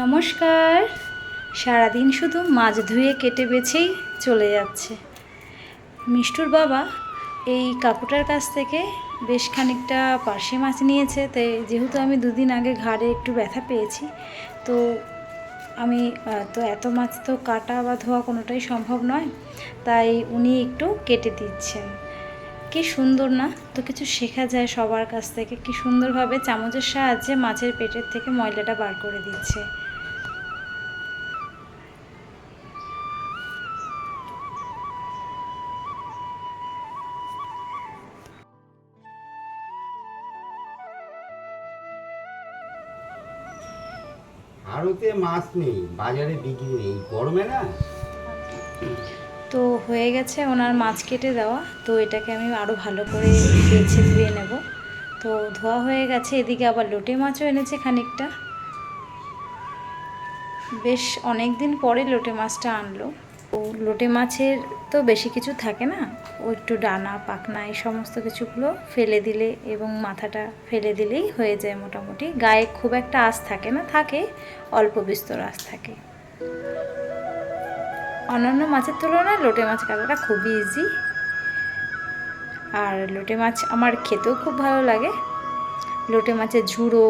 নমস্কার। সারাদিন শুধু মাছ ধুয়ে কেটে বেছেই চলে যাচ্ছে। মিষ্টুর বাবা এই কাকুটার কাছ থেকে বেশ খানিকটা পার্শে মাছ নিয়েছে তাই যেহেতু আমি দুদিন আগে ঘাড়ে একটু ব্যথা পেয়েছি, তো আমি তো এত মাছ তো কাটা বা ধোয়া কোনোটাই সম্ভব নয়, তাই উনি একটু কেটে দিচ্ছেন। কি সুন্দর না? তো কিছু শেখা যায় সবার কাছ থেকে, কি সুন্দরভাবে চামচের সাহায্যে মাছের পেটের থেকে ময়লাটা বার করে দিচ্ছে। আড়তে মাছ নেই, বাজারে বিক্রি নেই, গরমে না? তো হয়ে গেছে ওনার মাছ কেটে দেওয়া, তো এটাকে আমি আরও ভালো করে বেছে ধুয়ে নেব। তো ধোয়া হয়ে গেছে, এদিকে আবার লোটে মাছও এনেছে খানিকটা। বেশ অনেক দিন পরে লোটে মাছটা আনলো। ও লোটে মাছের তো বেশি কিছু থাকে না। ও একটু ডানা, পাখনা এই সমস্ত কিছুগুলো ফেলে দিলে এবং মাথাটা ফেলে দিলেই হয়ে যায় মোটামুটি। গায়ে খুব একটা আঁশ থাকে না, থাকে, অল্প বিস্তর আঁশ থাকে। অন্যান্য মাছের তুলনায় লোটে মাছ কাটাটা খুবই ইজি আর লোটে মাছ আমার খেতেও খুব ভালো লাগে। লোটে মাছের ঝুড়ো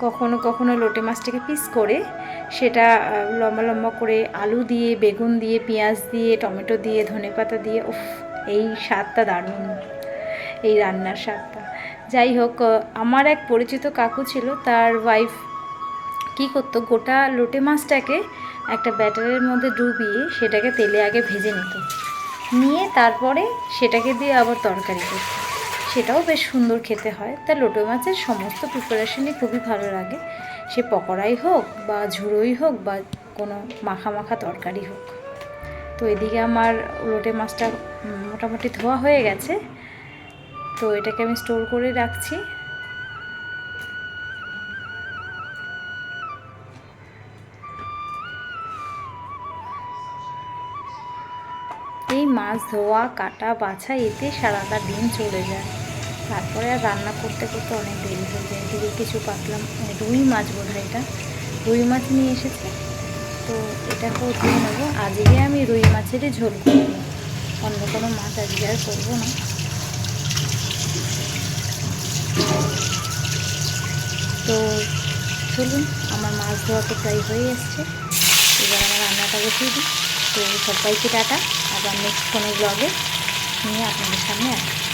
কখনো কখনো লোটে মাছটাকে পিস করে সেটা লম্বা লম্বা করে আলু দিয়ে, বেগুন দিয়ে, পেঁয়াজ দিয়ে, টমেটো দিয়ে ধনেপাতা দিয়ে, উফ, এই স্বাদটা দারুণ। এই রান্নার স্বাদটা। যাই হোক আমার এক পরিচিত কাকু ছিল, তার ওয়াইফ কী করতো, গোটা লোটে মাছটাকে একটা ব্যাটারের মধ্যে ডুবিয়ে সেটাকে তেলে আগে ভেজে নিত। নিয়ে তারপরে সেটাকে দিয়ে আবার তরকারি করতো। সেটাও বেশ সুন্দর খেতে হয়। তা লোটে মাছের সমস্ত প্রিপারেশনই খুবই ভালো লাগে। সে পকোড়াই হোক বা ঝুড়োই হোক বা কোনো মাখা মাখা তরকারি হোক। তো এদিকে আমার লোটে মাছটা মোটামুটি ধোয়া হয়ে গেছে। তো এটাকে আমি স্টোর করে রাখছি। এই মাছ ধোয়া, কাটা, বাছা, এতে সারাটা দিন চলে যায়। তারপরে আর রান্না করতে করতে অনেক দেরি হয়ে যায়। কিছু পাতলাম মানে রুই মাছ বোধ এটা। রুই মাছ নিয়ে এসেছে। তো এটাকেও ধুয়ে নেব। আজকে আমি রুই মাছেরই ঝোল করব। অন্য কোনো মাছ আজকে আর করব না। তো চলুন, আমার মাছ ধোয়া তো প্রায় হয়ে এসছে। এবার আমার রান্নাটা বসিয়ে দিই। তো সবাইকে টাটা। আবার নেক্সট কোনো ব্লগে নিয়ে আপনাদের সামনে আসব